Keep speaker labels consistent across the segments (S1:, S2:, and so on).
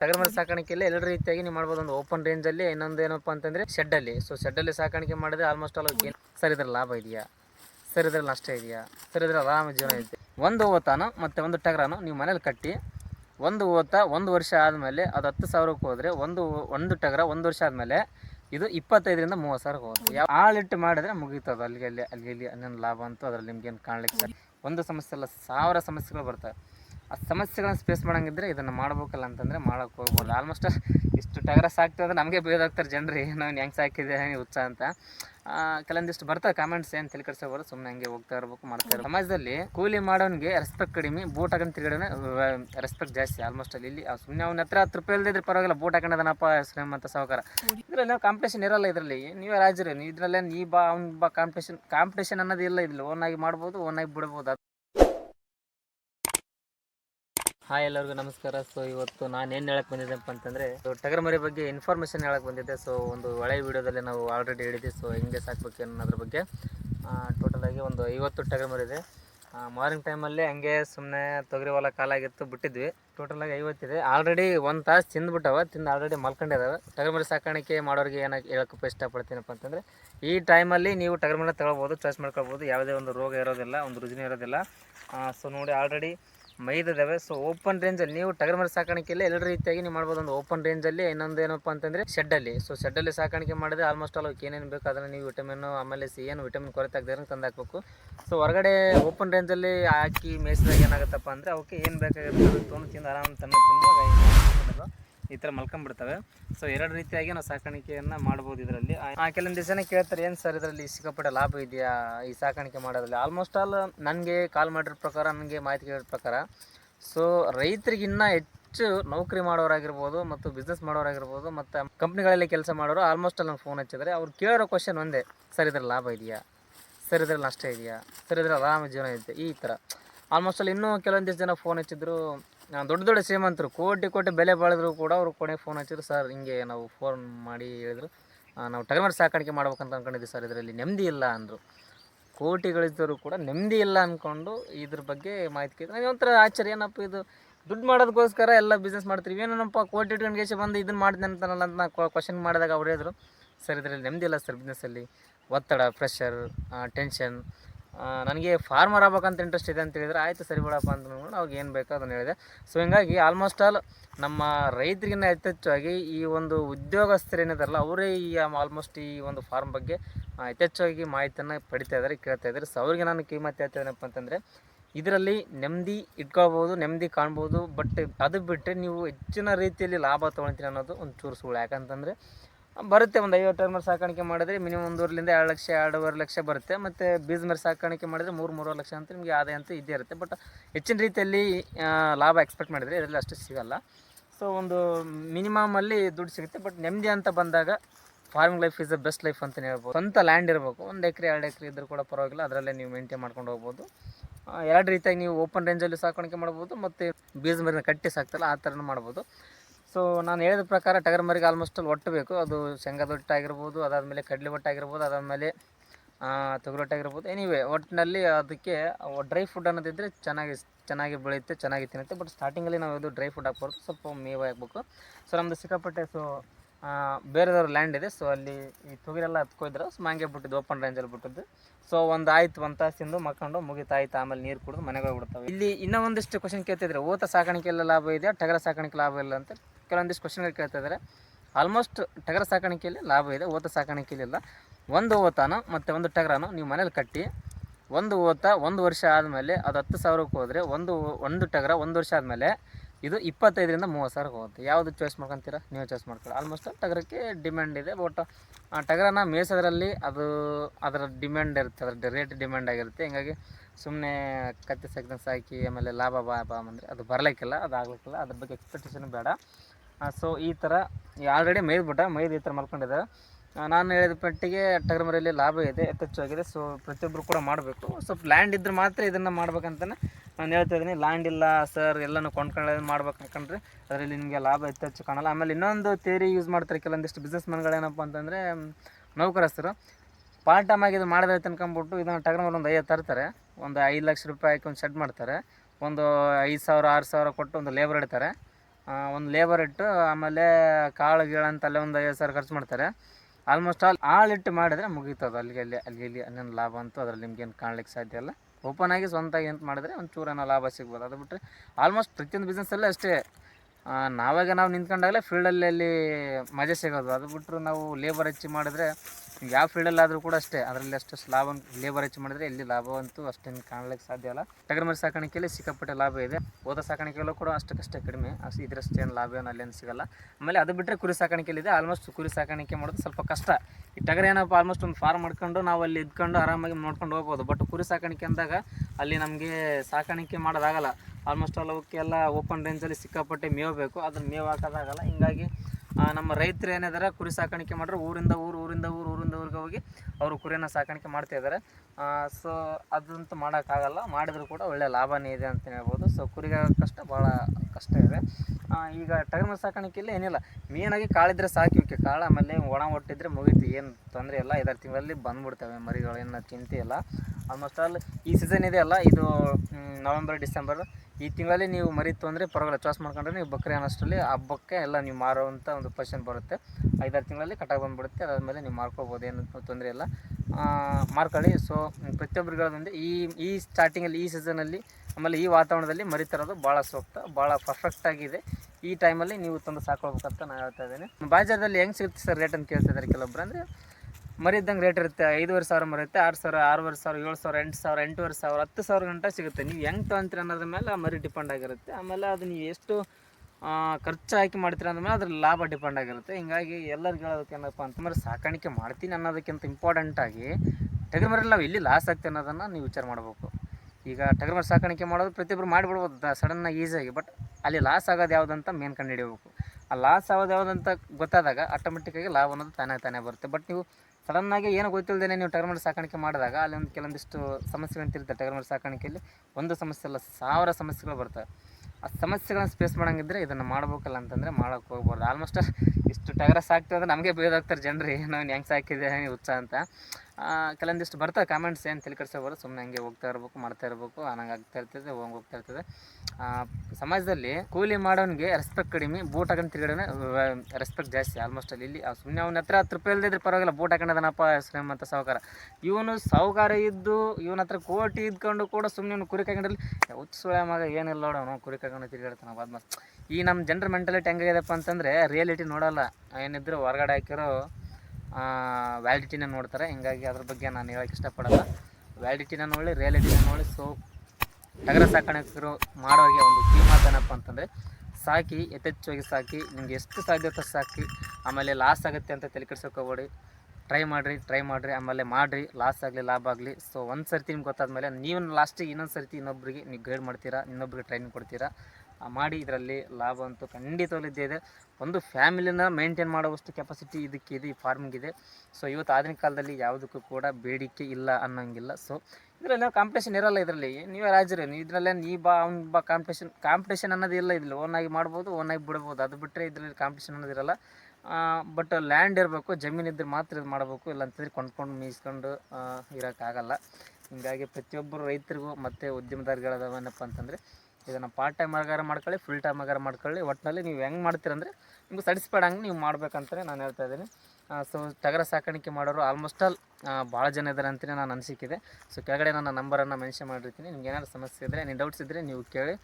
S1: ಟಗರ್ ಮರಿ ಸಾಕಾಣಿಕೆಯಲ್ಲಿ ಎರಡು ರೀತಿಯಾಗಿ ನೀವು ಮಾಡ್ಬೋದು. ಒಂದು ಓಪನ್ ರೇಂಜ್ ಅಲ್ಲಿ, ಇನ್ನೊಂದು ಏನಪ್ಪ ಅಂತಂದ್ರೆ ಶೆಡ್ ಅಲ್ಲಿ. ಸೊ ಶೆಡ್ಡಲ್ಲಿ ಸಾಕಾಣಿಕೆ ಮಾಡಿದ್ರೆ ಆಲ್ಮೋಸ್ಟ್ ಆಲ್ ಸರ್ ಇದ್ರಲ್ಲಿ ಲಾಭ ಇದೆಯಾ? ಸರ್ ಇದ್ರ ನಷ್ಟ ಇದೆಯಾ? ಸರ್ ಇದ್ರ ಆರಾಮ ಜೀವನ ಇದೆ ಒಂದು ಓತಾನು ಮತ್ತೆ ಒಂದು ಟಗರನು ನೀವು ಮನೇಲಿ ಕಟ್ಟಿ, ಒಂದು ಓತ ಒಂದು ವರ್ಷ ಆದಮೇಲೆ ಅದು ಹತ್ತು ಸಾವಿರಕ್ಕೆ ಹೋದರೆ ಒಂದು ಒಂದು ಟಗರ ಒಂದು ವರ್ಷ ಆದಮೇಲೆ ಇದು ಇಪ್ಪತ್ತೈದರಿಂದ ಮೂವತ್ತು ಸಾವಿರಕ್ಕೆ ಹೋಗುತ್ತೆ. ಯಾವ ಆಳಿಟ್ಟು ಮಾಡಿದ್ರೆ ಮುಗೀತದೆ ಅಲ್ಲಿಗೆ ಅಲ್ಲಿ ಅಲ್ಲಿ ಅಲ್ಲಿ ಲಾಭ ಅಂತೂ ಅದ್ರಲ್ಲಿ ನಿಮ್ಗೇನು ಕಾಣ್ಲಿಕ್ಕೆ ಒಂದು ಸಮಸ್ಯೆ ಅಲ್ಲ, ಸಾವಿರ ಸಮಸ್ಯೆಗಳು ಬರ್ತವೆ. ಆ ಸಮಸ್ಯೆಗಳನ್ನ ಸ್ಪೇಸ್ ಮಾಡೋಂಗಿದ್ರೆ ಇದನ್ನು ಮಾಡ್ಬೇಕಲ್ಲ ಅಂತಂದರೆ ಮಾಡೋಕೆ ಹೋಗ್ಬೋದು. ಆಲ್ಮೋಸ್ಟ್ ಇಷ್ಟು ಟಗರ ಅಂದರೆ ನಮಗೆ ಬೇದಾಗ್ತಾರೆ ಜನರು ನಾವು ಹೆಂಗೆ ಸಾಕಿದೆ ಹುಚ್ಚ ಅಂತ. ಕೆಲವೊಂದಿಷ್ಟು ಬರ್ತಾರೆ ಕಾಮೆಂಟ್ಸ್ ಏನು ತಲೆ ಕೆಡಿಸ್ಕೋಬಾರ್ದು ಸುಮ್ಮನೆ ಹಂಗೆ ಹೋಗ್ತಾ ಇರ್ಬೇಕು, ಮಾಡ್ತಾ ಇರೋ ಸಮಾಜದಲ್ಲಿ ಕೂಲಿ ಮಾಡೋನಿಗೆ ರೆಸ್ಪೆಕ್ಟ್ ಕಡಿಮೆ ಬೂಟ್ ಹಾಕೊಂಡು ತಿರುಗಡೆ ರೆಸ್ಪೆಕ್ಟ್ ಜಾಸ್ತಿ. ಆಲ್ಮೋಸ್ಟ್ ಅಲ್ಲಿ ಇಲ್ಲಿ ಸುಮ್ಮನೆ ಅವ್ನ ಹತ್ರ ಹತ್ತು ರೂಪಾಯಿ ಇಲ್ಲದಿದ್ರೆ ಪರವಾಗಿಲ್ಲ ಬೂಟ್ ಹಾಕೊಂಡದನಪ್ಪ ಅಂತ ಸಾವುಕಾರ. ನಾವು ಕಾಂಪಿಟೇಷನ್ ಇರಲ್ಲ ಇದರಲ್ಲಿ. ನೀವೇ ರಾಜರು ಇದರಲ್ಲೇ ನೀ ಬಾ, ಅವ್ನು ಬಾ ಕಾಂಪಿಟೇಷನ್ ಕಾಂಪಿಟೇಷನ್ ಅನ್ನೋದು ಇಲ್ಲ, ಇದ್ರಲ್ಲಿ ಓನಾಗಿ ಮಾಡ್ಬೋದು ಓನಾಗಿ ಬಿಡ್ಬೋದು. ಹಾಯ್ ಎಲ್ಲರಿಗೂ ನಮಸ್ಕಾರ. ಸೊ ಇವತ್ತು ನಾನು ಏನು ಹೇಳಕ್ ಬಂದಿದ್ದೆಪ್ಪ ಅಂತಂದರೆ ಟಗರ್ ಮರಿ ಬಗ್ಗೆ ಇನ್ಫಾರ್ಮೇಷನ್ ಹೇಳಕ್ ಬಂದಿದ್ದೆ. ಸೊ ಒಂದು ಹಳೆ ವಿಡಿಯೋದಲ್ಲಿ ನಾವು ಆಲ್ರೆಡಿ ಹೇಳಿದ್ವಿ. ಸೊ ಹೆಂಗೆ ಸಾಕ್ಬೇಕು ಅನ್ನೋದ್ರ ಬಗ್ಗೆ. ಟೋಟಲ್ ಆಗಿ ಒಂದು ಐವತ್ತು ಟಗರ್ ಮರಿ ಇದೆ ಮಾರ್ನಿಂಗ್ ಟೈಮಲ್ಲಿ ಹಂಗೆ ಸುಮ್ಮನೆ ತೊಗರಿ ಹೊಲ ಕಾಲಾಗಿತ್ತು ಬಿಟ್ಟಿದ್ವಿ. ಟೋಟಲ್ ಆಗಿ ಐವತ್ತಿದೆ. ಆಲ್ರೆಡಿ ಒಂದು ತಾಸು ತಿಂದ್ಬಿಟ್ಟವ, ತಿಂದು ಆಲ್ರೆಡಿ ಮಲ್ಕೊಂಡಿದ್ದಾವೆ ಟಗರ್ ಮರಿ ಸಾಕಾಣಿಕೆ ಮಾಡೋರಿಗೆ ಏನಕ್ಕೆ ಹೇಳಕ್ಕೆ ಇಷ್ಟಪಡ್ತೀನಪ್ಪ ಅಂತಂದರೆ, ಈ ಟೈಮಲ್ಲಿ ನೀವು ಟಗರ್ ಮರಿನ ತಗೊಳ್ಬೋದು ಚಾಯ್ಸ್ ಮಾಡ್ಕೊಳ್ಬೋದು. ಯಾವುದೇ ಒಂದು ರೋಗ ಇರೋದಿಲ್ಲ, ಒಂದು ರುಜಿನ ಇರೋದಿಲ್ಲ. ಸೊ ನೋಡಿ ಆಲ್ರೆಡಿ ಮೈದಿದ್ದಾವೆ ಸೊ ಓಪನ್ ರೇಂಜಲ್ಲಿ ನೀವು ಟಗರ್ ಮರಿ ಸಾಕಾಣಿಕೆಯಲ್ಲಿ ಎಲ್ಲ ರೀತಿಯಾಗಿ ನೀವು ಮಾಡ್ಬೋದು. ಒಂದು ಓಪನ್ ರೇಂಜಲ್ಲಿ ಇನ್ನೊಂದು ಏನಪ್ಪ ಅಂತಂದರೆ ಶೆಡ್ಡಲ್ಲಿ ಸೊ ಶೆಡ್ಡಲ್ಲಿ ಸಾಕಾಣಿಕೆ ಮಾಡಿದ್ರೆ ಆಲ್ಮೋಸ್ಟ್ ಆಲ್ ಅವಕ್ಕೆ ಏನೇನು ಬೇಕು ಅದನ್ನು ನೀವು ವಿಟಮಿನ್ ಆಮೇಲೆ ಸಿ ಏನು ವಿಟಮಿನ್ ಕೊರತೆ ಆಗದೆ ತಂದು ಹಾಕಬೇಕು ಸೊ ಹೊರಗಡೆ ಓಪನ್ ರೇಂಜಲ್ಲಿ ಹಾಕಿ ಮೇಯಿಸಿದಾಗ ಏನಾಗುತ್ತಪ್ಪ ಅಂದರೆ ಅವಕ್ಕೆ ಏನು ಬೇಕಾಗಿರ್ತದೆ ತೊಗೊಂಡು ತಿಂದು ಆರಾಮ್ ತನ್ನ ತಿಂದು ಈ ಥರ ಮಲ್ಕೊಂಡ್ಬಿಡ್ತವೆ. ಸೊ ಎರಡು ರೀತಿಯಾಗಿ ನಾವು ಸಾಕಾಣಿಕೆಯನ್ನು ಮಾಡ್ಬೋದು ಇದರಲ್ಲಿ. ಕೆಲವೊಂದು ಜನ ಕೇಳ್ತಾರೆ, ಏನು ಸರ್ ಇದರಲ್ಲಿ ಸಿಕ್ಕಾಪಟ್ಟೆ ಲಾಭ ಇದೆಯಾ ಈ ಸಾಕಾಣಿಕೆ ಮಾಡೋದ್ರಲ್ಲಿ? ಆಲ್ಮೋಸ್ಟ್ ಆಲ್ ನನಗೆ ಕಾಲ್ ಮಾಡಿರೋ ಪ್ರಕಾರ, ನನಗೆ ಮಾಹಿತಿ ಕೇಳಿದ ಪ್ರಕಾರ ಸೊ ರೈತರಿಗಿನ್ನ ಹೆಚ್ಚು ನೌಕರಿ ಮಾಡೋರಾಗಿರ್ಬೋದು ಮತ್ತು ಬಿಸ್ನೆಸ್ ಮಾಡೋರಾಗಿರ್ಬೋದು ಮತ್ತು ಕಂಪ್ನಿಗಳಲ್ಲಿ ಕೆಲಸ ಮಾಡೋರು ಆಲ್ಮೋಸ್ಟ್ ಅಲ್ಲಿ ಫೋನ್ ಹಚ್ಚಿದ್ರೆ. ಅವ್ರು ಕೇಳೋ ಕ್ವಶನ್ ಒಂದೇ, ಸರ್ ಇದರಲ್ಲಿ ಲಾಭ ಇದೆಯಾ? ಸರ್ ಇದರಲ್ಲಿ ನಷ್ಟ ಇದೆಯಾ? ಸರ್ ಇದ್ರ ಆರಾಮ ಜೀವನ ಇದೆ ಈ ಥರ ಆಲ್ಮೋಸ್ಟ್ ಅಲ್ಲಿ ಇನ್ನೂ ಕೆಲವೊಂದಿಷ್ಟು ಜನ ಫೋನ್ ಹಚ್ಚಿದ್ರು ದೊಡ್ಡ ದೊಡ್ಡ ಶ್ರೀಮಂತರು, ಕೋಟಿ ಕೋಟಿ ಬೆಲೆ ಬಾಳಿದ್ರು ಕೂಡ ಅವರು ಕೊನೆಗೆ ಫೋನ್ ಹಚ್ಚಿದ್ರು, ಸರ್, ಹಿಂಗೆ ನಾವು ಫೋನ್ ಮಾಡಿ ಹೇಳಿದ್ರು ನಾವು ಟಗಮರ್ ಸಾಕಾಣಿಕೆ ಮಾಡ್ಬೇಕಂತ ಅಂದ್ಕೊಂಡಿದ್ದೀವಿ ಸರ್, ಇದರಲ್ಲಿ ನೆಮ್ಮದಿ ಇಲ್ಲ ಅಂದರು. ಕೋಟಿ ಗಳಿಸಿದವರು ಕೂಡ ನೆಮ್ಮದಿ ಇಲ್ಲ ಅಂದ್ಕೊಂಡು ಇದ್ರ ಬಗ್ಗೆ ಮಾಹಿತಿ ಕೇಳಿದ್ರು. ನನಗೆ ಒಂಥರ ಆಶ್ಚರ್ಯ, ಏನಪ್ಪ ಇದು? ದುಡ್ಡು ಮಾಡೋದಕ್ಕೋಸ್ಕರ ಎಲ್ಲ ಬಿಸ್ನೆಸ್ ಮಾಡ್ತೀವಿ ಏನಪ್ಪ ಕೋಟಿ ಇಟ್ಕೊಂಡು ಬಂದು ಇದನ್ನು ಮಾಡಿದೆ ಅಂತಾನಲ್ಲ ಅಂತ ನಾನು ಕ್ವಶನ್ ಮಾಡಿದಾಗ ಅವ್ರು ಹೇಳಿದ್ರು, ಸರ್, ಇದರಲ್ಲಿ ನೆಮ್ಮದಿ ಇಲ್ಲ, ಸರ್ ಬಿಸ್ನೆಸ್ಸಲ್ಲಿ ಒತ್ತಡ ಪ್ರೆಷರ್ ಟೆನ್ಷನ್ ನನಗೆ ಫಾರ್ಮರ್ ಆಗ್ಬೇಕಂತ ಇಂಟ್ರೆಸ್ಟ್ ಇದೆ ಅಂತ ಹೇಳಿದ್ರೆ, ಆಯಿತು ಸರಿ ಬಿಡಪ್ಪ ಅಂತ ಅಂದ್ಕೊಂಡು ಅವಾಗ ಏನು ಬೇಕೋ ಅದನ್ನು ಹೇಳಿದೆ. ಸೊ ಹಿಂಗಾಗಿ ಆಲ್ಮೋಸ್ಟ್ ಆಲ್ ನಮ್ಮ ರೈತರಿಗಿನ್ನ ಯಥೇಚ್ಛವಾಗಿ ಈ ಒಂದು ಉದ್ಯೋಗಸ್ಥರೇನಿದಾರಲ್ಲ ಅವರೇ ಈ ಆಲ್ಮೋಸ್ಟ್ ಈ ಒಂದು ಫಾರ್ಮ್ ಬಗ್ಗೆ ಯಥೇಚ್ಛವಾಗಿ ಮಾಹಿತಿಯನ್ನು ಪಡಿತಾ ಇದ್ದಾರೆ ಕೇಳ್ತಾ ಇದ್ದಾರೆ ಸೊ ಅವ್ರಿಗೆ ನಾನು ಕಿಮ್ಮತ್ತು ಹೇಳ್ತೇನಪ್ಪ ಅಂತಂದರೆ, ಇದರಲ್ಲಿ ನೆಮ್ಮದಿ ಇಟ್ಕೊಳ್ಬೋದು ನೆಮ್ಮದಿ ಕಾಣ್ಬೋದು ಬಟ್ ಅದು ಬಿಟ್ಟರೆ ನೀವು ಹೆಚ್ಚಿನ ರೀತಿಯಲ್ಲಿ ಲಾಭ ತೊಗೊಳ್ತೀನಿ ಅನ್ನೋದು ಒಂದು ಚೂರು ಸುಳ್ಳು. ಯಾಕಂತಂದರೆ ಬರುತ್ತೆ ಒಂದು ಐವತ್ತು ಟರ್ಮರ್ ಸಾಕಾಣಿಕೆ ಮಾಡಿದ್ರೆ ಮಿನಿಮಮ್ ಒಂದೂವರೆಲಿಂದ ಎರಡು ಲಕ್ಷ, ಎರಡೂವರೆ ಲಕ್ಷ ಬರುತ್ತೆ. ಮತ್ತು ಬೀಜ ಮರಿ ಸಾಕಾಣಿಕೆ ಮಾಡಿದರೆ ಮೂರು ಮೂರು ಲಕ್ಷ ಅಂತ ನಿಮಗೆ ಆದಾಯ ಅಂತ ಇದ್ದೇ ಇರುತ್ತೆ. ಬಟ್ ಹೆಚ್ಚಿನ ರೀತಿಯಲ್ಲಿ ಲಾಭ ಎಕ್ಸ್ಪೆಕ್ಟ್ ಮಾಡಿದರೆ ಇದರಲ್ಲಿ ಅಷ್ಟು ಸಿಗೋಲ್ಲ. ಸೊ ಒಂದು ಮಿನಿಮಮಲ್ಲಿ ದುಡ್ಡು ಸಿಗುತ್ತೆ. ಬಟ್ ನೆಮ್ಮದಿ ಅಂತ ಬಂದಾಗ farming life is the best life ಅಂತಲೇ ಹೇಳ್ಬೋದು. ಸ್ವಂತ ಲ್ಯಾಂಡ್ ಇರಬೇಕು. ಒಂದು ಎಕರೆ, ಎರಡು ಎಕರೆ ಇದ್ರೂ ಕೂಡ ಪರವಾಗಿಲ್ಲ. ಅದರಲ್ಲೇ ನೀವು ಮೇಂಟೈನ್ ಮಾಡ್ಕೊಂಡು ಹೋಗ್ಬೋದು. ಎರಡು ರೀತಿಯಾಗಿ ನೀವು ಓಪನ್ ರೇಂಜಲ್ಲಿ ಸಾಕಾಣಿಕೆ ಮಾಡ್ಬೋದು. ಮತ್ತು ಬೀಜ ಮರಿನ ಕಟ್ಟಿ ಸಾಕ್ತಲ್ಲ, ಆ ಥರನೂ ಮಾಡ್ಬೋದು. ಸೊ ನಾನು ಹೇಳಿದ ಪ್ರಕಾರ ಟಗರ್ ಮರಿಗೆ ಆಲ್ಮೋಸ್ಟ್ ಅಲ್ಲಿ ಒಟ್ಟು ಬೇಕು. ಅದು ಶೇಂಗಾದ ಒಟ್ಟು ಆಗಿರ್ಬೋದು, ಅದಾದಮೇಲೆ ಕಡಲೆ ಒಟ್ಟು ಆಗಿರ್ಬೋದು, ಅದಾದಮೇಲೆ ತೊಗರಿ ಒಟ್ಟು ಆಗಿರ್ಬೋದು. ಎನಿವೆ ಒಟ್ಟಿನಲ್ಲಿ ಅದಕ್ಕೆ ಡ್ರೈ ಫುಡ್ ಅನ್ನೋದಿದ್ದರೆ ಚೆನ್ನಾಗಿ ಚೆನ್ನಾಗಿ ಬೆಳೆಯುತ್ತೆ, ಚೆನ್ನಾಗಿ ತಿನ್ನುತ್ತೆ. ಬಟ್ ಸ್ಟಾರ್ಟಿಂಗಲ್ಲಿ ನಾವು ಇದು ಡ್ರೈ ಫುಡ್ ಹಾಕ್ಬಾರ್ದು. ಸ್ವಲ್ಪ ಮೇವ ಹಾಕ್ಬೇಕು. ಸೊ ನಮ್ಮದು ಸಿಕ್ಕಾಪಟ್ಟೆ ಸೊ ಬೇರೆದವ್ರ ಲ್ಯಾಂಡ್ ಇದೆ. ಸೊ ಅಲ್ಲಿ ಈ ತೊಗರೆಲ್ಲ ಹತ್ಕೊಯ್ದ್ರೆ. ಸೊ ಹಂಗೆ ಬಿಟ್ಟಿದ್ದು ಓಪನ್ ರೇಂಜಲ್ಲಿ ಬಿಟ್ಟಿದ್ದು. ಸೊ ಒಂದು ಆಯ್ತು, ಒಂದು ತಾಸಿಂದು ಮಕ್ಕೊಂಡು ಮುಗಿತಾಯ್ತು ಆಮೇಲೆ ನೀರು ಕುಡಿದು ಮನೆಗೆ ಹೋಗ್ಬಿಡ್ತಾವೆ. ಇಲ್ಲಿ ಇನ್ನೂ ಒಂದಿಷ್ಟು ಕ್ವಶನ್ ಕೇಳ್ತಿದ್ರೆ. ಓತ ಸಾಕಾಣಿಕೆಯಲ್ಲಿ ಲಾಭ ಇದೆಯಾ? ಟಗರ ಸಾಕಾಣಿಕೆ ಲಾಭ ಇಲ್ಲ ಅಂತ. ಕೆಲವೊಂದಿಷ್ಟು ಕ್ವಶನ್ಗಳು ಕೇಳ್ತಾ ಇದ್ದಾರೆ ಆಲ್ಮೋಸ್ಟ್ ಟಗರ ಸಾಕಾಣಿಕೆಯಲ್ಲಿ ಲಾಭ ಇದೆ ಓತ ಸಾಕಾಣಿಕೆಯಲ್ಲಿ ಇಲ್ಲ. ಒಂದು ಓತಾನು ಮತ್ತು ಒಂದು ಟಗರನು ನೀವು ಮನೇಲಿ ಕಟ್ಟಿ, ಒಂದು ಓತ ಒಂದು ವರ್ಷ ಆದಮೇಲೆ ಅದು ಹತ್ತು ಸಾವಿರಕ್ಕೆ ಹೋದರೆ ಒಂದು ಒಂದು ಟಗರ ಒಂದು ವರ್ಷ ಆದಮೇಲೆ ಇದು ಇಪ್ಪತ್ತೈದರಿಂದ ಮೂವತ್ತು ಸಾವಿರಕ್ಕೆ ಹೋಗುತ್ತೆ. ಯಾವುದು ಚಾಯ್ಸ್ ಮಾಡ್ಕೊತೀರಾ? ನೀವು ಚಾಯ್ಸ್ ಮಾಡ್ಕೊಳ್ಳಿ. ಆಲ್ಮೋಸ್ಟ್ ಟಗರಕ್ಕೆ ಡಿಮ್ಯಾಂಡ್ ಇದೆ ಬಟ್ ಆ, ಟಗರನ ಮೇಯ್ಸೋದ್ರಲ್ಲಿ ಅದು, ಅದರ ಡಿಮ್ಯಾಂಡ್ ಇರುತ್ತೆ, ಅದರ ರೇಟ್ ಡಿಮ್ಯಾಂಡ್ ಆಗಿರುತ್ತೆ. ಹಿಂಗಾಗಿ ಸುಮ್ಮನೆ ಕತ್ತಿ ಸಾಕಿದಂಗೆ ಸಾಕಿ, ಆಮೇಲೆ ಲಾಭ ಬಾ ಅಂದರೆ ಅದು ಬರಲಿಕ್ಕಿಲ್ಲ ಅದು ಆಗ್ಲಿಕ್ಕಿಲ್ಲ ಅದ್ರ ಬಗ್ಗೆ ಎಕ್ಸ್ಪೆಕ್ಟೇಷನ್ ಬೇಡ. ಸೊ ಈ ಥರ ಆಲ್ರೆಡಿ ಮೈದು ಬಿಟ್ಟ, ಮೈದು ಈ ಥರ ಮಲ್ಕೊಂಡಿದೆ. ನಾನು ಹೇಳಿದ ಪಟ್ಟಿಗೆ ಟಗರ್ ಮರಿಯಲ್ಲಿ ಲಾಭ ಇದೆ ಯಥೇಚ್ಛವಾಗಿದೆ ಸೊ ಪ್ರತಿಯೊಬ್ಬರು ಕೂಡ ಮಾಡಬೇಕು. ಸ್ವಲ್ಪ ಲ್ಯಾಂಡ್ ಇದ್ರೆ ಮಾತ್ರ ಇದನ್ನು ಮಾಡ್ಬೇಕಂತಲೇ ನಾನು ಹೇಳ್ತಾ ಇದ್ದೀನಿ. ಲ್ಯಾಂಡ್ ಇಲ್ಲ ಸರ್ ಎಲ್ಲನೂ ಕೊಂಡ್ಕೊಳ್ಳೋದು ಮಾಡ್ಬೇಕು ಅನ್ಕೊಂಡ್ರೆ ಅದರಲ್ಲಿ ನಿಮಗೆ ಲಾಭ ಯಥೇಚ್ಛ ಕಾಣಲ್ಲ. ಆಮೇಲೆ ಇನ್ನೊಂದು ತೇರಿ ಯೂಸ್ ಮಾಡ್ತಾರೆ ಕೆಲವೊಂದಿಷ್ಟು ಬಿಸ್ನೆಸ್ ಏನಪ್ಪ ಅಂತಂದರೆ ನೌಕರಸ್ಥರು. ಪಾರ್ಟ್ ಟೈಮ್ ಆಗಿ ಇದು ಮಾಡಿದ್ರೆ ತಿನ್ಕೊಂಬಿಟ್ಟು ಇದನ್ನು ಟಗರ್ ಮೇಲೆ ಒಂದು ಐದು ತರ್ತಾರೆ. ಒಂದು ಐದು ಲಕ್ಷ ರೂಪಾಯಿ ಹಾಕಿ ಒಂದು ಶೆಡ್ ಮಾಡ್ತಾರೆ. ಒಂದು ಐದು ಸಾವಿರ, ಆರು ಸಾವಿರ ಕೊಟ್ಟು ಒಂದು ಲೇಬರ್ ಇಡ್ತಾರೆ. ಒಂದು ಲೇಬರ್ ಇಟ್ಟು ಆಮೇಲೆ ಕಾಳು, ಗೀಳು ಅಂತ ಅಲ್ಲೇ ಒಂದು ಐವತ್ತು ಸಾವಿರ ಖರ್ಚು ಮಾಡ್ತಾರೆ. ಆಲ್ಮೋಸ್ಟ್ ಆಲ್ ಆಳಿಟ್ಟು ಮಾಡಿದ್ರೆ ಮುಗೀತದೆ ಅಲ್ಲಿಗೆ ಅಲ್ಲಿ ಅಲ್ಲಿ, ಇಲ್ಲಿ ಅನ್ನೇನು ಲಾಭ ಅಂತೂ ಅದ್ರಲ್ಲಿ ನಿಮ್ಗೇನು ಕಾಣ್ಲಿಕ್ಕೆ ಸಾಧ್ಯ ಇಲ್ಲ. ಓಪನ್ ಆಗಿ ಸ್ವಂತಾಗಿ ಅಂತ ಮಾಡಿದ್ರೆ ಒಂದು ಚೂರನ್ನ ಲಾಭ ಸಿಗ್ಬೋದು. ಅದು ಬಿಟ್ಟರೆ ಆಲ್ಮೋಸ್ಟ್ ಪ್ರತಿಯೊಂದು ಬಿಸ್ನೆಸ್ಸಲ್ಲೇ ಅಷ್ಟೇ. ನಾವಾಗ ನಾವು ನಿಂತ್ಕೊಂಡಾಗಲೇ ಫೀಲ್ಡಲ್ಲಿ ಅಲ್ಲಿ ಮಜಾ ಸಿಗೋದು. ಅದು ಬಿಟ್ಟರು ನಾವು ಲೇಬರ್ ಹೆಚ್ಚಿ ಮಾಡಿದ್ರೆ ಯಾವ ಫೀಲ್ಡಲ್ಲಾದರೂ ಕೂಡ ಅಷ್ಟೇ. ಅದರಲ್ಲಿ ಅಷ್ಟು ಲಾಭ ಲೇಬರ್ ಹೆಚ್ಚು ಮಾಡಿದ್ರೆ ಎಲ್ಲಿ ಲಾಭ ಅಂತೂ ಅಷ್ಟೇನು ಕಾಣಲಿಕ್ಕೆ ಸಾಧ್ಯ ಅಲ್ಲ. ಟಗರ್ ಮರಿ ಸಾಕಾಣಿಕೆಯಲ್ಲಿ ಸಿಕ್ಕಾಪಟ್ಟೆ ಲಾಭ ಇದೆ. ಓದ ಸಾಕಾಣಿಕೆಯಲ್ಲೂ ಕೂಡ ಅಷ್ಟಕ್ಕಷ್ಟೇ ಕಡಿಮೆ. ಅಷ್ಟು ಇದ್ರಷ್ಟೇನು ಲಾಭ ಏನು ಅಲ್ಲೇನು ಸಿಗಲ್ಲ. ಆಮೇಲೆ ಅದು ಬಿಟ್ಟರೆ ಕುರಿ ಸಾಕಾಣಿಕೆಯಲ್ಲಿದೆ ಆಲ್ಮೋಸ್ಟ್ ಕುರಿ ಸಾಕಾಣಿಕೆ ಮಾಡೋದು ಸ್ವಲ್ಪ ಕಷ್ಟ. ಈ ಟಗರ್ ಏನಪ್ಪ ಆಲ್ಮೋಸ್ಟ್ ಒಂದು ಫಾರ್ಮ್ ಮಾಡ್ಕೊಂಡು ನಾವು ಅಲ್ಲಿ ಇದ್ಕೊಂಡು ಆರಾಮಾಗಿ ನೋಡ್ಕೊಂಡು ಹೋಗ್ಬೋದು. ಬಟ್ ಕುರಿ ಸಾಕಾಣಿಕೆ ಅಂದಾಗ ಅಲ್ಲಿ ನಮಗೆ ಸಾಕಾಣಿಕೆ ಮಾಡೋದಾಗಲ್ಲ. ಆಲ್ಮೋಸ್ಟ್ ಆಲ್ ಅವಕ್ಕೆಲ್ಲ ಓಪನ್ ರೇಂಜಲ್ಲಿ ಸಿಕ್ಕಾಪಟ್ಟೆ ಮೇವು ಬೇಕು. ಅದನ್ನ ಮೇವು ಹಾಕೋದಾಗಲ್ಲ. ಹಿಂಗಾಗಿ ನಮ್ಮ ರೈತರು ಏನಿದಾರೆ, ಕುರಿ ಸಾಕಾಣಿಕೆ ಮಾಡ್ರೆ ಊರಿಂದ ಊರು ಊರಿಂದ ಊರು, ಊರಿಂದ ಊರಿಗೆ ಹೋಗಿ ಅವರು ಕುರಿನ ಸಾಕಾಣಿಕೆ ಮಾಡ್ತಾ ಇದ್ದಾರೆ ಸೊ ಅದಂತೂ ಮಾಡೋಕ್ಕಾಗಲ್ಲ. ಮಾಡಿದ್ರು ಕೂಡ ಒಳ್ಳೆ ಲಾಭನೇ ಇದೆ ಅಂತ ಹೇಳ್ಬೋದು. ಸೊ ಕುರಿಗೆ ಕಷ್ಟ ಭಾಳ ಕಷ್ಟ ಇದೆ. ಈಗ ಟಗರ್ಮ ಸಾಕಾಣಿಕೆಯಲ್ಲಿ ಏನಿಲ್ಲ. ಮೇನಾಗಿ ಕಾಳಿದ್ರೆ ಸಾಕಿ ಇವಕ್ಕೆ. ಕಾಳು ಆಮೇಲೆ ಒಣ ಒಟ್ಟಿದ್ರೆ ಮುಗೀತು. ಏನು ತೊಂದರೆ ಇಲ್ಲ. ಐದಾರು ತಿಂಗಳಲ್ಲಿ ಬಂದ್ಬಿಡ್ತವೆ ಮರಿಗಳು, ಏನು ಚಿಂತೆ ಇಲ್ಲ. ಆಲ್ಮೋಸ್ಟ್ ಆಲ್ ಈ ಸೀಸನ್ ಇದೆ ಅಲ್ಲ, ಇದು ನವೆಂಬರ್ ಡಿಸೆಂಬರ್ ಈ ತಿಂಗಳಲ್ಲಿ ನೀವು ಮರಿತು ಅಂದರೆ ಪರವಾಗಿಲ್ಲ ಚಾಯ್ಸ್ ಮಾಡ್ಕೊಂಡ್ರೆ ನೀವು ಬಕ್ರಿ ಅನ್ನೋಷ್ಟರಲ್ಲಿ ಹಬ್ಬಕ್ಕೆ ಎಲ್ಲ ನೀವು ಮಾರುವಂಥ ಒಂದು ಪೊಸಿಷನ್ ಬರುತ್ತೆ. ಐದಾರು ತಿಂಗಳಲ್ಲಿ ಕಟ್ಟಾಗಿ ಬಂದುಬಿಡುತ್ತೆ, ಅದಾದಮೇಲೆ ನೀವು ಮಾರ್ಕೋಬೋದು, ಏನು ತೊಂದರೆ ಇಲ್ಲ. ಮಾರ್ಕೊಳ್ಳಿ. ಸೊ ಪ್ರತಿಯೊಬ್ಬರು ಹೇಳೋದಂದ್ರೆ ಈ ಈ ಸ್ಟಾರ್ಟಿಂಗಲ್ಲಿ ಈ ಸೀಸನಲ್ಲಿ ಆಮೇಲೆ ಈ ವಾತಾವರಣದಲ್ಲಿ ಮರಿ ತರೋದು ಭಾಳ ಸೂಕ್ತ ಭಾಳ ಪರ್ಫೆಕ್ಟ್ ಆಗಿದೆ. ಈ ಟೈಮಲ್ಲಿ ನೀವು ತಂದು ಸಾಕೊಳ್ಬೇಕಂತ ನಾನು ಹೇಳ್ತಾ ಇದ್ದೀನಿ. ಬಾಜಾರದಲ್ಲಿ ಹೆಂಗೆ ಸಿಗುತ್ತೆ ಸರ್ ರೇಟ್ ಅಂತ ಕೇಳ್ತಿದ್ದಾರೆ ಕೆಲವೊಬ್ರು? ಅಂದರೆ ಮರಿ ಇದ್ದಂಗೆ ರೇಟ್ ಇರುತ್ತೆ. ಐದುವರೆ ಸಾವಿರ ಮರಿ ಇರುತ್ತೆ ಆರು ಸಾವಿರ, ಆರೂವರೆ ಸಾವಿರ, ಏಳು ಸಾವಿರ, ಎಂಟು ಸಾವಿರ, ಎಂಟೂವರೆ ಸಾವಿರ, ಹತ್ತು ಸಾವಿರ ಗಂಟೆ ಸಿಗುತ್ತೆ. ನೀವು ಹೆಂಗೆ ತೊಗೊಂತೀರ ಅನ್ನೋದ್ರ ಮೇಲೆ ಮರಿ ಡಿಪೆಂಡ್ ಆಗಿರುತ್ತೆ. ಆಮೇಲೆ ಅದು ನೀವು ಎಷ್ಟು ಖರ್ಚು ಹಾಕಿ ಮಾಡ್ತೀರ ಅಂದಮೇಲೆ ಅದ್ರ ಲಾಭ ಡಿಪೆಂಡ್ ಆಗಿರುತ್ತೆ. ಹಿಂಗಾಗಿ ಎಲ್ಲರಿಗೂ ಹೇಳೋದಕ್ಕೆ ಏನಪ್ಪ ಅಂತಂದ್ರೆ ಸಾಕಾಣಿಕೆ ಮಾಡ್ತೀನಿ ಅನ್ನೋದಕ್ಕಿಂತ ಇಂಪಾರ್ಟೆಂಟಾಗಿ ಟಗರ್ ಮರಿ ನಾವು ಎಲ್ಲಿ ಲಾಸ್ ಆಗ್ತೀವಿ ಅನ್ನೋದನ್ನು ನೀವು ವಿಚಾರ ಮಾಡಬೇಕು. ಈಗ ಟಗರ್ ಮರಿ ಸಾಕಾಣಿಕೆ ಮಾಡೋದು ಪ್ರತಿಯೊಬ್ಬರು ಮಾಡಿಬಿಡ್ಬೋದು ಸಡನ್ನಾಗಿ ಈಸಿಯಾಗಿ ಬಟ್ ಅಲ್ಲಿ ಲಾಸ್ ಆಗೋದು ಯಾವುದಂತ ಮೇನ್ ಕಂಡು ಹಿಡಿಬೇಕು. ಆ ಲಾಸ್ ಆಗೋದು ಯಾವುದಂತ ಗೊತ್ತಾದಾಗ ಆಟೋಮೆಟಿಕ್ಕಾಗಿ ಲಾಭ ಅನ್ನೋದು ತಾನೇ ತಾನೇ ಬರುತ್ತೆ. ಬಟ್ ನೀವು ಸಡನ್ನಾಗಿ ಏನು ಗೊತ್ತಿಲ್ಲದೇ ನೀವು ಟಗರ್ ಮರಿ ಸಾಕಾಣಿಕೆ ಮಾಡಿದಾಗ ಅಲ್ಲಿ ಒಂದು ಕೆಲವೊಂದಿಷ್ಟು ಸಮಸ್ಯೆಗಳಂತಿರುತ್ತೆ ಟಗರ್ ಮರಿ ಸಾಕಾಣಿಕೆಯಲ್ಲಿ. ಒಂದು ಸಮಸ್ಯೆ ಅಲ್ಲ, ಸಾವಿರ ಸಮಸ್ಯೆಗಳು ಬರ್ತವೆ. ಆ ಸಮಸ್ಯೆಗಳನ್ನ ಸ್ಪೇಸ್ ಮಾಡೋಂಗಿದ್ರೆ ಇದನ್ನು ಮಾಡ್ಬೇಕಲ್ಲ ಅಂತಂದರೆ ಮಾಡೋಕೆ ಹೋಗ್ಬಾರ್ದು. ಆಲ್ಮೋಸ್ಟ್ ಇಷ್ಟು ಟಗರ ಸಾಕ್ತೀವಿ ಅಂದ್ರೆ ನಮಗೆ ಬೇದಾಗ್ತಾರೆ ಜನರು, ಏನೋ ಹೆಂಗೆ ಸಾಕಿದೆ ಹುಚ್ಚ ಅಂತ. ಕೆಲವೊಂದಿಷ್ಟು ಬರ್ತವೆ ಕಾಮೆಂಟ್ಸ್ ಏನು ತಲೆ ಕೆಡಿಸ್ಕೋಬಾರ್ದು ಸುಮ್ಮನೆ ಹಂಗೆ ಹೋಗ್ತಾ ಇರ್ಬೇಕು, ಮಾಡ್ತಾ ಇರಬೇಕು ಅನ್ನಂಗೆ ಆಗ್ತಾ ಇರ್ತದೆ, ಹೋಗಿ ಹೋಗ್ತಾ ಇರ್ತದೆ. ಸಮಾಜದಲ್ಲಿ ಕೂಲಿ ಮಾಡೋನಿಗೆ ರೆಸ್ಪೆಕ್ಟ್ ಕಡಿಮೆ ಬೂಟ್ ಹಾಕೊಂಡು ತಿರುಗಡೆ ರೆಸ್ಪೆಕ್ಟ್ ಜಾಸ್ತಿ. ಆಲ್ಮೋಸ್ಟ್ ಅಲ್ಲಿ ಇಲ್ಲಿ ಸುಮ್ಮನೆ ಅವ್ನ ಹತ್ರ ಹತ್ತು ರೂಪಾಯಿ ಇಲ್ದಿದ್ರೆ ಪರವಾಗಿಲ್ಲ ಬೂಟ್ ಹಾಕೊಂಡದನಪ್ಪ, ಶ್ರೀಮಂತ ಸಾಹುಕಾರ. ಇವನು ಸಾಹುಕಾರ ಇದ್ದು, ಇವನ ಹತ್ರ ಕೋಟಿ ಇದ್ಕೊಂಡು ಕೂಡ ಸುಮ್ಮನೆ ಇವನು ಕುರಿ ಕಾಯ್ಕೊಂಡ್ರಲ್ಲಿ ಹುಚ್ಚುಳೆ ಮಗ, ಏನಿಲ್ಲ ನೋಡು ಅವನು, ಕುರಿ ಕಾಯ್ಕೊಂಡು ತಿರುಗಾಡ್ತಾನ ಬಾದ್ ಮಸ್ತ್ ಈ ನಮ್ಮ ಜನರ ಮೆಂಟಾಲಿಟಿ ಹೆಂಗಾಗ್ಯದಪ್ಪ ಅಂತಂದರೆ ರಿಯಾಲಿಟಿ ನೋಡೋಲ್ಲ. ಏನಿದ್ರು ಹೊರಗಡೆ ಹಾಕಿರೋ ವ್ಯಾಲಿಟಿನ ನೋಡ್ತಾರೆ. ಹಿಂಗಾಗಿ ಅದ್ರ ಬಗ್ಗೆ ನಾನು ಹೇಳೋಕ್ಕೆ ಇಷ್ಟಪಡಲ್ಲ. ವ್ಯಾಲಿಟಿನ ನೋಡಿ ರಿಯಾಲಿಟಿನ ನೋಡಿ ಸೊ ಟಗರ ಸಾಕಾಣಿಕರು ಮಾಡೋರಿಗೆ ಒಂದು ಕೀ ಮಾತೇನಪ್ಪ ಅಂತಂದರೆ, ಸಾಕಿ, ಯಥೇಚ್ಛವಾಗಿ ಸಾಕಿ, ನಿಮ್ಗೆ ಎಷ್ಟು ಸಾಧ್ಯತೆ ಸಾಕಿ, ಆಮೇಲೆ ಲಾಸ್ ಆಗುತ್ತೆ ಅಂತ ತಲೆ ಕೆಡ್ಸೋಕೋಬೇಡಿ ಟ್ರೈ ಮಾಡಿರಿ ಟ್ರೈ ಮಾಡಿರಿ, ಆಮೇಲೆ ಮಾಡಿರಿ. ಲಾಸ್ ಆಗಲಿ, ಲಾಭ ಆಗಲಿ. ಸೊ ಒಂದು ಸರ್ತಿ ನಿಮ್ಗೆ ಗೊತ್ತಾದ್ಮೇಲೆ, ನೀವು ಲಾಸ್ಟಿಗೆ ಇನ್ನೊಂದು ಸರ್ತಿ ಇನ್ನೊಬ್ಬರಿಗೆ ನೀವು ಗೈಡ್ ಮಾಡ್ತೀರಾ, ಇನ್ನೊಬ್ರಿಗೆ ಟ್ರೈನಿಂಗ್ ಕೊಡ್ತೀರಾ. ಮಾಡಿ ಇದರಲ್ಲಿ ಲಾಭ ಅಂತೂ ಖಂಡಿತವಾಗ್ಲೂ ಇದ್ದೇ ಇದೆ. ಒಂದು ಫ್ಯಾಮಿಲಿನ ಮೇಂಟೈನ್ ಮಾಡುವಷ್ಟು ಕೆಪಾಸಿಟಿ ಇದಕ್ಕೆ ಇದೆ, ಈ ಇದೆ. ಸೊ ಇವತ್ತು ಆಧುನಿಕ ಕಾಲದಲ್ಲಿ ಯಾವುದಕ್ಕೂ ಕೂಡ ಬೇಡಿಕೆ ಇಲ್ಲ ಅನ್ನೋಂಗಿಲ್ಲ. ಸೊ ಇದರಲ್ಲಿ ಕಾಂಪಿಟೇಷನ್ ಇರಲ್ಲ ಇದರಲ್ಲಿ. ನೀವೇ ರಾಜರು, ನೀವು ಇದರಲ್ಲೇ ನೀ ಬಾ, ಅವ್ನು ಬಾ ಕಾಂಪಿಟೇಷನ್ ಕಾಂಪಿಟೇಷನ್ ಅನ್ನೋದು ಇಲ್ಲ ಓನಾಗಿ ಮಾಡ್ಬೋದು ಓನಾಗಿ ಬಿಡ್ಬೋದು. ಅದು ಬಿಟ್ಟರೆ ಇದರಲ್ಲಿ ಕಾಂಪಿಟೇಷನ್ ಅನ್ನೋದಿರಲ್ಲ ಬಟ್ ಲ್ಯಾಂಡ್ ಇರಬೇಕು, ಜಮೀನು ಇದ್ರೆ ಮಾತ್ರ ಇದು ಮಾಡಬೇಕು. ಇಲ್ಲ ಅಂತಂದ್ರೆ ಕೊಂಡ್ಕೊಂಡು ಮೀಸ್ಕೊಂಡು ಇರೋಕ್ಕಾಗಲ್ಲ. ಹೀಗಾಗಿ ಪ್ರತಿಯೊಬ್ಬರು ರೈತರಿಗೂ ಮತ್ತು ಉದ್ಯಮದಾರಿಗಳದವೇನಪ್ಪ ಅಂತಂದರೆ ಇದನ್ನು ಪಾರ್ಟ್ ಟೈಮ್ ಆಗಾರ ಮಾಡ್ಕೊಳ್ಳಿ ಫುಲ್ ಟೈಮ್ ಆಗಾರ ಮಾಡ್ಕೊಳ್ಳಿ. ಒಟ್ಟಿನಲ್ಲಿ ನೀವು ಹೆಂಗೆ ಮಾಡ್ತೀರಂದರೆ ನಿಮ್ಗೆ ಸ್ಯಾಟಿಸ್ಫೈಡ್ ಹಂಗೆ ನೀವು ಮಾಡ್ಬೇಕಂತಲೇ ನಾನು ಹೇಳ್ತಾ ಇದ್ದೀನಿ. ಸೊ ಟಗರ ಸಾಕಾಣಿಕೆ ಮಾಡೋರು ಆಲ್ಮೋಸ್ಟ್ ಆಲ್ ಭಾಳ ಜನ ಇದ್ದಾರೆ ಅಂತಲೇ ನಾನು ಅನಿಸಿಕಿದೆ ಸೊ ಕೆಳಗಡೆ ನನ್ನ ನಂಬರನ್ನು ಮೆನ್ಷನ್ ಮಾಡಿರ್ತೀನಿ. ನಿಮ್ಗೆ ಏನಾದ್ರು ಸಮಸ್ಯೆ ಇದ್ದರೆ ನೀವು ಡೌಟ್ಸ್ ಇದ್ದರೆ ನೀವು ಕೇಳಿ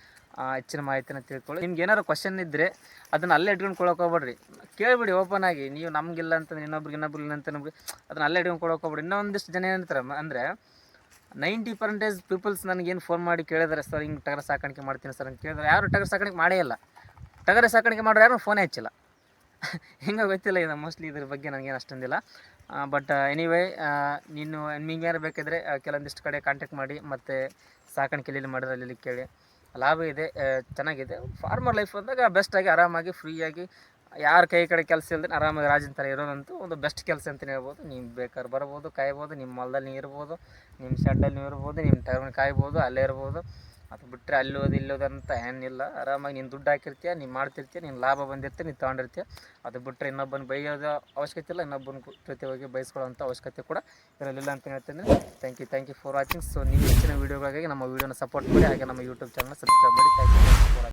S1: ಹೆಚ್ಚಿನ ಮಾಹಿತಿನ ತಿಳ್ಕೊಳ್ಳಿ. ನಿಮ್ಗೆ ಏನಾದ್ರು ಕ್ವಶನ್ ಇದ್ದರೆ ಅದನ್ನು ಅಲ್ಲೇ ಇಟ್ಕೊಂಡು ಕೊಡೋಕೆ ಹೋಗ್ಬೇಡ್ರಿ. ಕೇಳಿಬಿಡಿ ಓಪನ್ ಆಗಿ. ನೀವು ನಮಗಿಲ್ಲ ಅಂತಂದ್ರೆ ಇನ್ನೊಬ್ರಿಗೆ ಇನ್ನೊಬ್ರು ಇಲ್ಲ ಅಂತ ನಮಗೆ ಅದನ್ನ ಅಲ್ಲೇ ಇಟ್ಕೊಂಡು ಕೊಡೋಕೆ ಹೋಗ್ಬೇಡಿ ಇನ್ನೊಂದಿಷ್ಟು ಜನ ಏನಂತಾರೆ ಅಂದರೆ ನೈಂಟಿ ಪರ್ಸೆಂಟೇಜ್ ಪೀಪಲ್ಸ್ ನನಗೇನು ಫೋನ್ ಮಾಡಿ ಕೇಳಿದ್ರೆ, ಸರ್, ಹಿಂಗೆ ಟಗರ ಸಾಕಾಣಿಕೆ ಮಾಡ್ತೀನಿ ಸರ್ ಅಂತ ಕೇಳಿದ್ರೆ. ಯಾರು ಟಗರ ಸಾಕಾಣಿಕೆ ಮಾಡೇ ಇಲ್ಲ. ಟಗರ ಸಾಕಾಣಿಕೆ ಮಾಡೋರು ಯಾರು ಫೋನೇ ಹಚ್ಚಿಲ್ಲ. ಹಿಂಗೆ ಗೊತ್ತಿಲ್ಲ ಇದು ಮೋಸ್ಟ್ಲಿ ಇದ್ರ ಬಗ್ಗೆ ನನಗೇನು ಅಷ್ಟೊಂದಿಲ್ಲ. ಬಟ್ ಎನಿವೇ ನೀನು ನಿಮ್ಗೆ ಏನಾರು ಬೇಕಿದ್ರೆ ಕೆಲವೊಂದಿಷ್ಟು ಕಡೆ ಕಾಂಟ್ಯಾಕ್ಟ್ ಮಾಡಿ ಮತ್ತು ಸಾಕಾಣಿಕೆ ಇಲ್ಲಿ ಮಾಡಿದ್ರೆ ಅಲ್ಲಿ ಕೇಳಿ. ಲಾಭ ಇದೆ ಚೆನ್ನಾಗಿದೆ. ಫಾರ್ಮರ್ ಲೈಫ್ ಅಂದಾಗ ಬೆಸ್ಟಾಗಿ ಆರಾಮಾಗಿ ಫ್ರೀಯಾಗಿ ಯಾರ ಕೈ ಕಡೆ ಕೆಲಸ ಇಲ್ಲದೆ ಆರಾಮಾಗಿ ರಾಜನ ಥರ ಇರೋದಂತೂ ಒಂದು ಬೆಸ್ಟ್ ಕೆಲಸ ಅಂತಲೇ ಹೇಳ್ಬೋದು. ನೀವು ಬೇಕಾದ್ರೆ ಬರ್ಬೋದು, ಕಾಯ್ಬೋದು ನಿಮ್ಮ ಹೊಲದಲ್ಲಿ ನೀವು ಇರ್ಬೋದು ನಿಮ್ಮ ಶೆಡ್ಡಲ್ಲಿ ನೀವು ಇರ್ಬೋದು ನಿಮ್ಮ ಟೈಮ್ ಕಾಯ್ಬೋದು, ಅಲ್ಲೇ ಇರ್ಬೋದು. ಅದು ಬಿಟ್ಟರೆ ಅಲ್ಲಿ ಹೋದು ಇಲ್ಲಿ ಹೋದಂತ ಏನಿಲ್ಲ. ಆರಾಮಾಗಿ ನೀನು ದುಡ್ಡು ಹಾಕಿರ್ತೀಯ ನೀನು ಮಾಡ್ತಿರ್ತೀಯ, ನೀನು ಲಾಭ ಬಂದಿರ್ತೀಯ ನೀನು ತೊಗೊಂಡಿರ್ತೀಯ. ಅದು ಬಿಟ್ಟರೆ ಇನ್ನೊಬ್ಬನ ಬೈಯೋದು ಅವಶ್ಯಕತೆ ಇಲ್ಲ, ಇನ್ನೊಬ್ಬನ ಹೋಗಿ ಬಯಸ್ಕೊಳ್ಳೋಂಥ ಅವಶ್ಯಕತೆ ಕೂಡ ಇರಲಿಲ್ಲ ಅಂತ ಹೇಳ್ತೀನಿ. Thank you thank you for watching so ನೀವು ಹೆಚ್ಚಿನ ವೀಡಿಯೋಗಳಿಗಾಗಿ ನಮ್ಮ ವೀಡಿಯೋನ ಸಪೋರ್ಟ್ ಮಾಡಿ, ಹಾಗೆ ನಮ್ಮ ಯೂಟ್ಯೂಬ್ ಚಾನಲ್ ಸಬ್ಸ್ಕ್ರೈಬ್ ಮಾಡಿ. Thank you